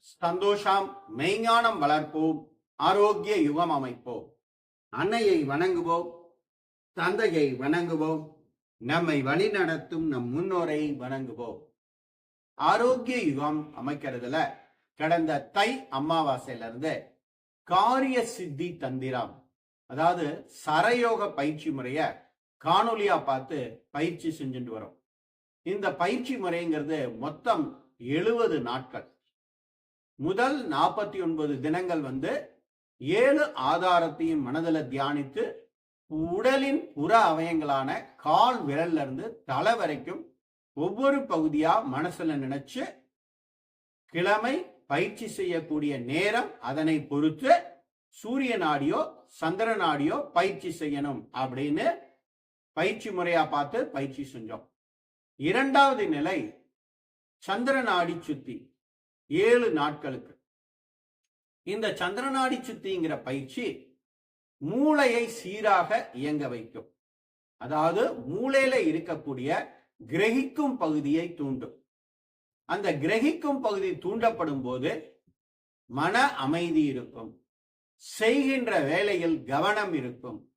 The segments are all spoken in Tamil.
சந்தோஷம் மெய்ஞானம் வளர்ப்போம் ஆரோக்கிய யுகம் அமைப்போம். அன்னையை வணங்குவோம் தந்தையை வணங்குவோம் நம்மை வழிநடத்தும் நம் முன்னோரை வணங்குவோம். ஆரோக்கிய யுகம் அமைக்கிறதுல கடந்த தை அமாவாசையில இருந்து காரிய சித்தி தந்திரம் அதாவது சரயோக பயிற்சி முறைய காணொலியா பார்த்து பயிற்சி செஞ்சுட்டு வரோம். இந்த பயிற்சி முறைங்கிறது மொத்தம் எழுபது நாட்கள். முதல் நாற்பத்தி ஒன்பது தினங்கள் வந்து ஏழு ஆதாரத்தையும் மனதில் தியானித்து உடலின் புற அவயங்களான கால் விரல்ல இருந்து தலை வரைக்கும் ஒவ்வொரு பகுதியா மனசுல நினைச்சு கிழமை பயிற்சி செய்யக்கூடிய நேரம் அதனை பொறுத்து சூரிய நாடியோ சந்திர நாடியோ பயிற்சி செய்யணும் அப்படின்னு பயிற்சி முறையா பார்த்து பயிற்சி செஞ்சோம். இரண்டாவது நிலை சந்திர நாடி சுத்தி. ஏழு நாட்களுக்கு. இந்த சந்திரநாடி சுத்திங்கிற பயிற்சி மூளையை சீராக இயங்க வைக்கும். அதாவது மூளையில இருக்கக்கூடிய கிரகிக்கும் பகுதியை தூண்டும். அந்த கிரகிக்கும் பகுதி தூண்டப்படும் போது மன அமைதி இருக்கும். செய்கின்ற வேலையில் கவனம் இருக்கும்.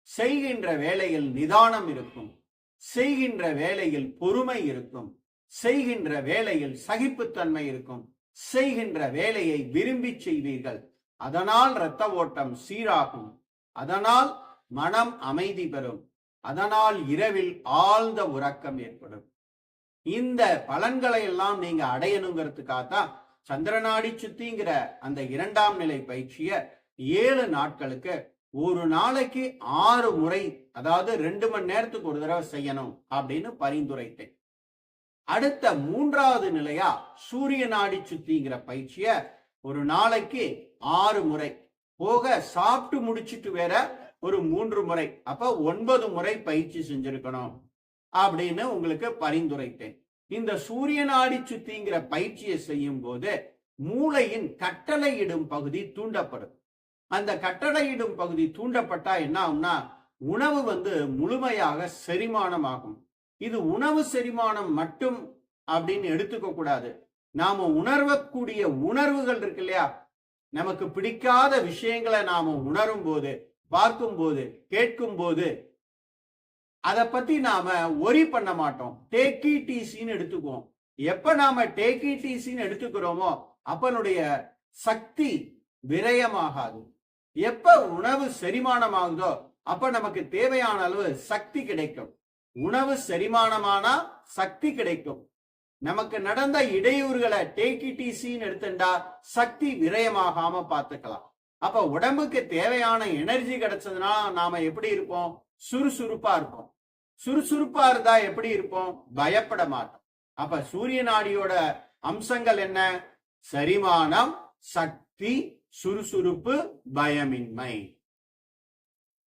செய்கின்ற வேலையில் நிதானம் இருக்கும். செய்கின்ற வேலையில் பொறுமை இருக்கும். செய்கின்ற வேலையில் சகிப்புத்தன்மை இருக்கும். செய்கின்ற வேலையை விரும்பி செய்வீர்கள். அதனால் இரத்த ஓட்டம் சீராகும். அதனால் மனம் அமைதி பெறும். அதனால் இரவில் ஆழ்ந்த உறக்கம் ஏற்படும். இந்த பலன்களை எல்லாம் நீங்க அடையணுங்கிறதுக்காகத்தான் சந்திரநாடி சுத்திங்கிற அந்த இரண்டாம் நிலை பயிற்சிய ஏழு நாட்களுக்கு ஒரு நாளைக்கு ஆறு முறை அதாவது ரெண்டு மணி நேரத்துக்கு ஒரு தடவை செய்யணும் அப்படின்னு பரிந்துரைத்தேன். அடுத்த மூன்றாவது நிலையா சூரிய நாடி சுத்திங்கிற பயிற்சிய ஒரு நாளைக்கு ஆறு முறை. போக சாப்பிட்டு முடிச்சிட்டு வேற ஒரு மூன்று முறை. அப்ப ஒன்பது முறை பயிற்சி செஞ்சிருக்கணும். அப்படின்னு உங்களுக்கு பரிந்துரைத்தேன். இந்த சூரிய நாடி சுத்திங்கிற பயிற்சியை செய்யும் போது மூளையின் கட்டளையிடும் பகுதி தூண்டப்படும். அந்த கட்டளையிடும் பகுதி தூண்டப்பட்டா என்ன ஆகும்னா உணவு வந்து முழுமையாக செரிமானம் ஆகும் இது உணவு செரிமானம் மட்டும் அப்படின்னு எடுத்துக்க கூடாது. நாம உணர்வக்கூடிய உணர்வுகள் இருக்கு இல்லையா? நமக்கு பிடிக்காத விஷயங்களை நாம உணரும் போது பார்க்கும் போது கேட்கும் போது அதை பத்தி நாம ஒரி பண்ண மாட்டோம். டேக்கி டிசின்னு எடுத்துக்குவோம். எப்ப நாம டேக்கி டிசின்னு எடுத்துக்கிறோமோ அப்பனுடைய சக்தி விரயமாகாது. எப்ப உணவு செரிமானம் ஆகுதோ அப்ப நமக்கு தேவையான அளவு சக்தி கிடைக்கும். உணவு செரிமானமானா சக்தி கிடைக்கும். நமக்கு நடந்த இடையூறுகளை டேக்கி டிசின்னு எடுத்துட்டா சக்தி விரயமாகாம பார்த்துக்கலாம் அப்ப உடம்புக்கு தேவையான எனர்ஜி கிடைச்சதுன்னா நாம எப்படி இருப்போம்? சுறுசுறுப்பா இருப்போம். சுறுசுறுப்பா இருந்தா எப்படி இருப்போம்? பயப்பட மாட்டோம். அப்ப சூரிய நாடியோட அம்சங்கள் என்ன? சரிமானம் சக்தி சுறுசுறுப்பு பயமின்மை.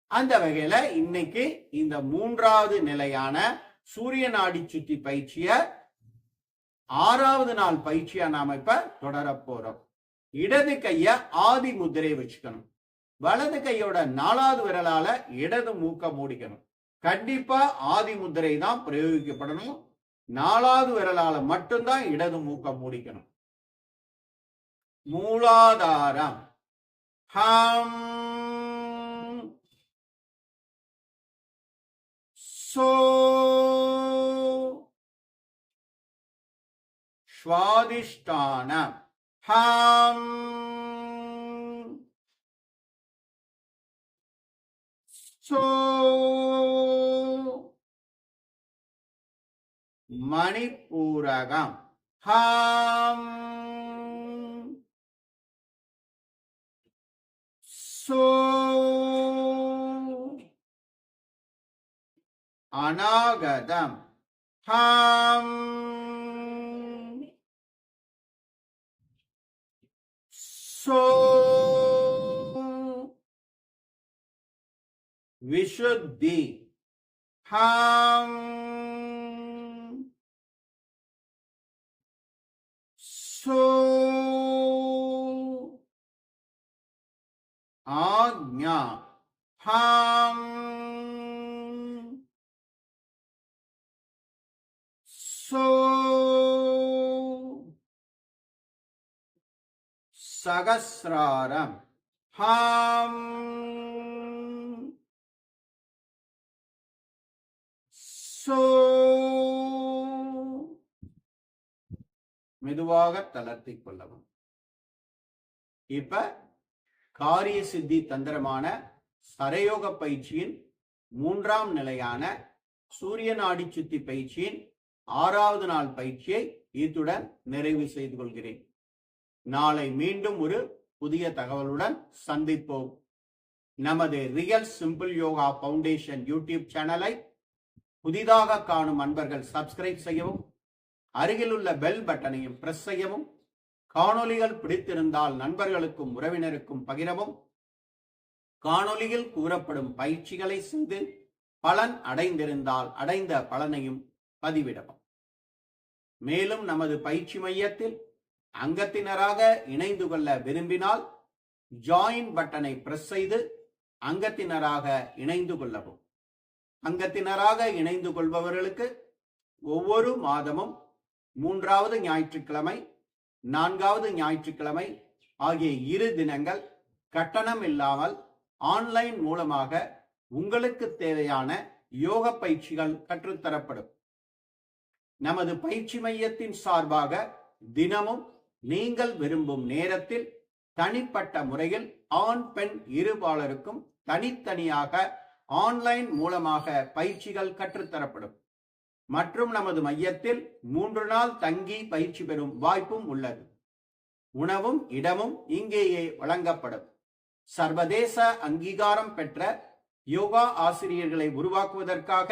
அந்த வகையில இன்னைக்கு இந்த மூன்றாவது நிலையான சூரிய நாடி சுத்தி பயிற்சிய ஆறாவது நாள் பயிற்சியா நாம இப்ப தொடர போறோம். இடது கைய ஆதி முதிரை வச்சுக்கணும். வலது கையோட நாலாவது விரலால இடது மூக்க மூடிக்கணும். கண்டிப்பா ஆதி முதிரை தான் பிரயோகிக்கப்படணும். நாலாவது விரலால மட்டும்தான் இடது மூக்க மூடிக்கணும். மூலாதாரம். ஹம் स्वादिष्टान। हाम् सो मणिपूरगम् हाम् सो அநாகதம் ஹம் சோ விசுத்தி ஹம் சோ ஆக்ஞா ஹம் சோ சகசிராரம் ஹாம் சோ மெதுவாக தளர்த்திக் கொள்ளவும். இப்ப காரிய சித்தி தந்திரமான சரயோக பயிற்சியின் மூன்றாம் நிலையான சூரியன் ஆடிச்சுத்தி சுத்தி பயிற்சியின் ஆறாவது நாள் பயிற்சியை இத்துடன் நிறைவு செய்து கொள்கிறேன். நாளை மீண்டும் ஒரு புதிய தகவலுடன் சந்திப்போம். நமது real simple yoga foundation YouTube சேனலை புதிதாக காணும் அன்பர்கள் சப்ஸ்கிரைப் செய்யவும் அருகிலுள்ள பெல் பட்டனையும் பிரஸ் செய்யவும் காணொளிகள் பிடித்திருந்தால் நண்பர்களுக்கும் உறவினருக்கும் பகிரவும் காணொளியில் கூறப்படும் பயிற்சிகளை செய்து பலன் அடைந்திருந்தால் அடைந்த பலனையும் பதிவிடவும். மேலும் நமது பயிற்சி மையத்தில் அங்கத்தினராக இணைந்து கொள்ள விரும்பினால் ஜாயின் பட்டனை பிரஸ் செய்து அங்கத்தினராக இணைந்து கொள்ளவும். அங்கத்தினராக இணைந்து கொள்பவர்களுக்கு ஒவ்வொரு மாதமும் மூன்றாவது ஞாயிற்றுக்கிழமை நான்காவது ஞாயிற்றுக்கிழமை ஆகிய இரு தினங்கள் கட்டணம் இல்லாமல் ஆன்லைன் மூலமாக உங்களுக்கு தேவையான யோக பயிற்சிகள் கற்றுத்தரப்படும். நமது பயிற்சி மையத்தின் சார்பாக தினமும் நீங்கள் விரும்பும் நேரத்தில் தனிப்பட்ட முறையில் ஆண் பெண் இருபாலருக்கும் தனித்தனியாக ஆன்லைன் மூலமாக பயிற்சிகள் கற்றுத்தரப்படும். மற்றும் நமது மையத்தில் மூன்று நாள் தங்கி பயிற்சி பெறும் வாய்ப்பும் உள்ளது. உணவும் இடமும் இங்கேயே வழங்கப்படும். சர்வதேச அங்கீகாரம் பெற்ற யோகா ஆசிரியர்களை உருவாக்குவதற்காக